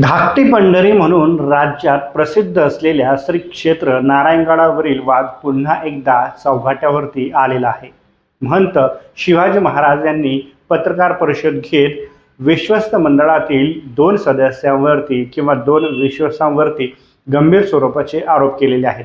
धाकटी पंढरी म्हणून राज्यात प्रसिद्ध असलेल्या श्री क्षेत्र नारायणगडावरील वाद पुन्हा एकदा चौघाट्यावरती आलेला आहे. महंत शिवाजी महाराज यांनी पत्रकार परिषद घेत विश्वस्त मंडळातील दोन सदस्यांवरती किंवा दोन विश्वासांवरती गंभीर स्वरूपाचे आरोप केलेले आहेत.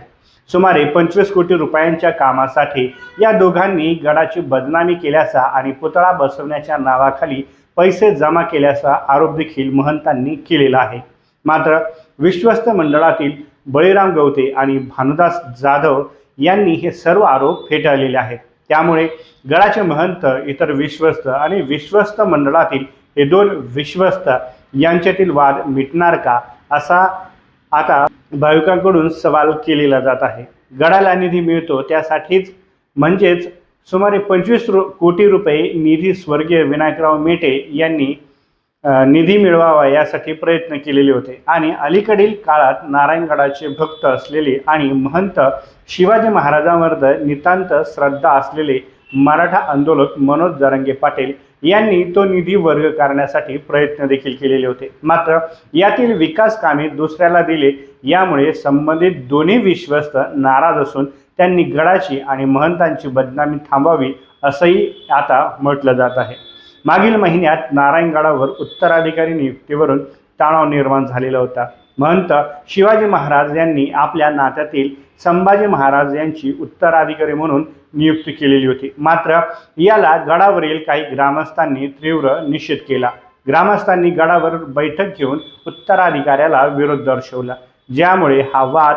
सुमारे पंचवीस कोटी रुपयांच्या कामासाठी या दोघांनी गडाची बदनामी केल्याचा आणि पुतळा बसवण्याच्या नावाखाली पैसे जमा केल्याचा आरोप देखील महंतांनी केलेला आहे. मात्र विश्वस्त मंडळातील बळीराम गवते आणि भानुदास जाधव यांनी हे सर्व आरोप फेटाळलेले आहेत. त्यामुळे गडाचे महंत इतर विश्वस्त आणि विश्वस्त मंडळातील हे दोन विश्वस्त यांच्यातील वाद मिटणार का असा आता भाविकांकडून सवाल केलेला जात आहे. गडाला निधी मिळतो त्यासाठीच म्हणजेच सुमारे पंचवीस रु कोटी रुपये निधी स्वर्गीय विनायकराव मेटे यांनी निधी मिळवावा यासाठी प्रयत्न केलेले होते. आणि अलीकडील काळात नारायणगडाचे भक्त असलेले आणि महंत शिवाजी महाराजांवर नितांत श्रद्धा असलेले मराठा आंदोलक मनोज जरंगे पाटील यांनी तो निधी वर्ग करण्यासाठी प्रयत्न देखील केलेले होते. मात्र यातील विकास कामे दुसऱ्याला दिले यामुळे संबंधित दोन्ही विश्वस्त नाराज असून त्यांनी गडाची आणि महंतांची बदनामी थांबावी असंही आता म्हटलं जात आहे. मागील महिन्यात नारायणगडावर उत्तराधिकारी नियुक्तीवरून तणाव निर्माण झालेला होता. महंत शिवाजी महाराज यांनी आपल्या नात्यातील संभाजी महाराज यांची उत्तराधिकारी म्हणून नियुक्ती केलेली होती. मात्र याला गडावरील काही ग्रामस्थांनी तीव्र निषेध केला. ग्रामस्थांनी गडावर बैठक घेऊन उत्तराधिकाऱ्याला विरोध दर्शवला. ज्यामुळे हा वाद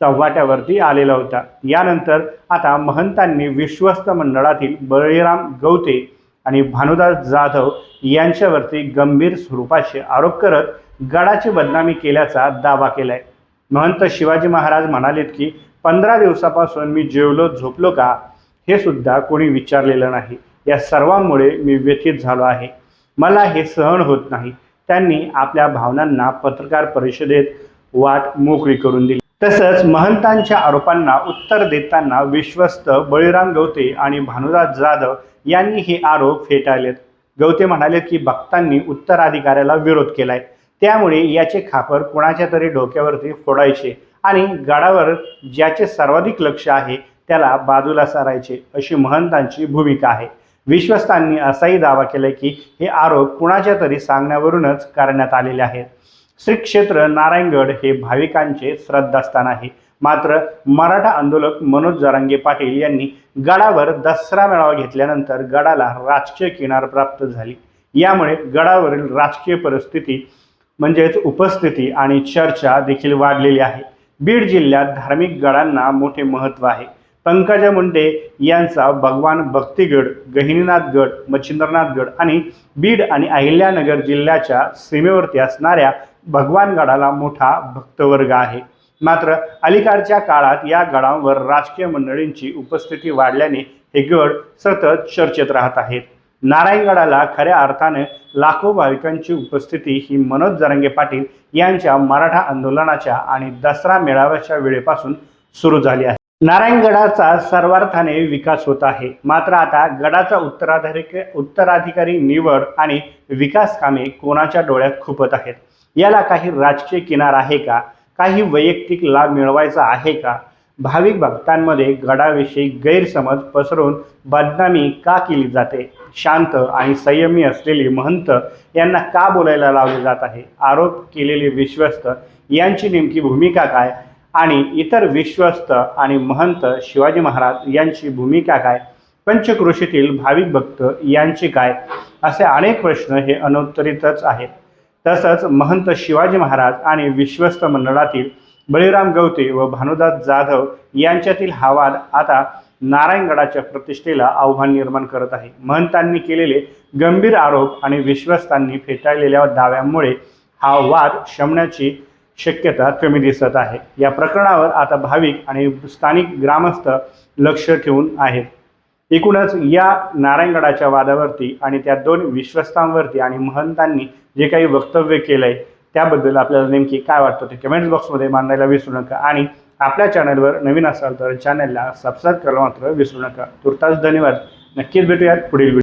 चव्हाट्यावरती आलेला होता. यानंतर आता महंतांनी विश्वस्त मंडळातील बळीराम गवते आणि भानुदास जाधव यांच्यावरती गंभीर स्वरूपाचे आरोप करत गडाची बदनामी केल्याचा दावा केलाय. महंत शिवाजी महाराज म्हणालेत की पंधरा दिवसापासून मी जेवलो झोपलो का? हे सुद्धा कोणी विचारलेलं नाही. या सर्वांमुळे मी व्यथित झालो आहे. मला हे सहन होत नाही. त्यांनी आपल्या भावनांना पत्रकार परिषदेत वाट मोकळी करून दिली. तसंच महंतांच्या आरोपांना उत्तर देताना विश्वस्त बळीराम गवते आणि भानुदास जाधव यांनी हे आरोप फेटाळलेत. गवते म्हणालेत की भक्तांनी उत्तराधिकाऱ्याला विरोध केलाय. त्यामुळे याचे खापर कोणाच्या तरी डोक्यावरती फोडायचे आणि गडावर ज्याचे सर्वाधिक लक्ष आहे त्याला बाजूला सारायचे अशी महंतांची भूमिका आहे. विश्वस्तांनी असाही दावा केलाय की हे आरोप कुणाच्या तरी सांगण्यावरूनच करण्यात आलेले आहेत. श्री क्षेत्र नारायणगड हे भाविकांचे श्रद्धास्थान आहे. मात्र मराठा आंदोलक मनोज जरांगे पाटील यांनी गडावर दसरा मेळावा घेतल्यानंतर गडाला राजकीय किनार प्राप्त झाली. यामुळे गडावरील राजकीय परिस्थिती म्हणजेच उपस्थिती आणि चर्चा देखील वाढलेली आहे. बीड जिल्ह्यात धार्मिक गडांना मोठे महत्त्व आहे. पंकजा मुंडे यांचा भगवान भक्तिगड गहिनीनाथगड मच्छिंद्रनाथगड आणि बीड आणि अहिल्यानगर जिल्ह्याच्या सीमेवरती असणाऱ्या भगवानगडाला मोठा भक्तवर्ग आहे. मात्र अलीकडच्या काळात या गडांवर राजकीय मंडळींची उपस्थिती वाढल्याने हे गड सतत चर्चेत राहत आहेत. नारायणगडाला खऱ्या अर्थाने लाखो भाविकांची उपस्थिती ही मनोज जरंगे पाटील यांच्या मराठा आंदोलनाच्या आणि दसरा मेळाव्याच्या वेळेपासून सुरू झाली आहे. नारायणगडाचा सर्वार्थाने विकास होत आहे. मात्र आता गडाचा उत्तराधिकारी उत्तराधिकारी निवड आणि विकास कामे कोणाच्या डोळ्यात खुपत आहेत? याला काही राजकीय किनार आहे का? काही वैयक्तिक लाभ मिळवायचा आहे का? भाविक भक्तांमध्ये गडाविषयी गैरसमज पसरवून बदनामी का केली जाते? शांत आणि संयमी असलेले महंत यांना का बोलायला लावले जात आहे? आरोप केलेले विश्वस्त यांची नेमकी भूमिका काय? आणि इतर विश्वस्त आणि महंत शिवाजी महाराज यांची भूमिका काय? पंचक्रोशीतील भाविक भक्त यांची काय? असे अनेक प्रश्न हे अनुत्तरितच आहेत. तसंच महंत शिवाजी महाराज आणि विश्वस्त मंडळातील बळीराम गवते व भानुदास जाधव यांच्यातील हा वाद आता नारायणगडाच्या प्रतिष्ठेला आव्हान निर्माण करत आहे. महंतांनी केलेले गंभीर आरोप आणि विश्वस्तांनी फेटाळलेल्या दाव्यांमुळे हा वाद शमण्याची शक्यता कमी दिसत आहे. या प्रकरणावर आता भाविक आणि स्थानिक ग्रामस्थ लक्ष ठेवून आहेत. एकूणच या नारायणगडाच्या वादावरती आणि त्या दोन विश्वस्तांवरती आणि महंतांनी जे काही वक्तव्य केलंय त्याबद्दल आपल्याला नेमकी काय वाटतं ते कमेंट्स बॉक्समध्ये मांडायला विसरू नका. आणि आपल्या चॅनलवर नवीन असाल तर चॅनलला सबस्क्राईब करायला मात्र विसरू नका. तुर्तास धन्यवाद. नक्कीच भेटूयात पुढील